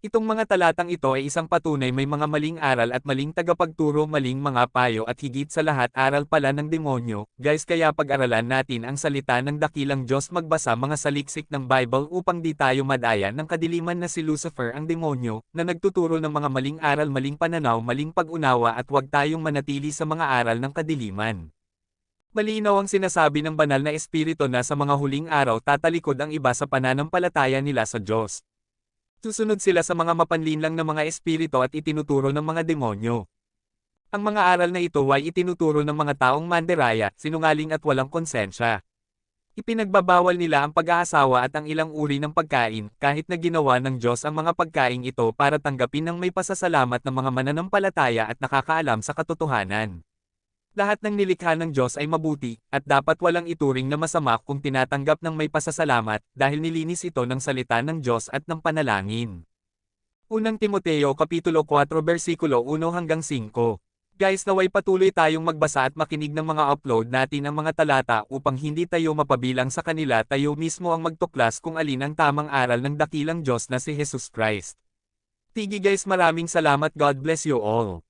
Itong mga talatang ito ay isang patunay may mga maling aral at maling tagapagturo maling mga payo at higit sa lahat aral pala ng demonyo, guys kaya pag-aralan natin ang salita ng dakilang Diyos magbasa mga saliksik ng Bible upang di tayo madaya ng kadiliman na si Lucifer ang demonyo, na nagtuturo ng mga maling aral maling pananaw maling pag-unawa at huwag tayong manatili sa mga aral ng kadiliman. Malinaw ang sinasabi ng banal na espiritu na sa mga huling araw tatalikod ang iba sa pananampalataya nila sa Diyos. Susunod sila sa mga mapanlinlang na mga espiritu at itinuturo ng mga demonyo. Ang mga aral na ito ay itinuturo ng mga taong manderaya, sinungaling at walang konsensya. Ipinagbabawal nila ang pag-aasawa at ang ilang uri ng pagkain, kahit na ginawa ng Diyos ang mga pagkain ito para tanggapin ng may pasasalamat ng mga mananampalataya at nakakaalam sa katotohanan. Lahat ng nilikha ng Diyos ay mabuti, at dapat walang ituring na masama kung tinatanggap ng may pasasalamat, dahil nilinis ito ng salita ng Diyos at ng panalangin. Unang Timoteo Kapitulo 4 Versikulo 1 hanggang 5 Guys naway patuloy tayong magbasa at makinig ng mga upload natin ang mga talata upang hindi tayo mapabilang sa kanila tayo mismo ang magtuklas kung alin ang tamang aral ng dakilang Diyos na si Jesus Christ. Tigi guys maraming salamat God bless you all.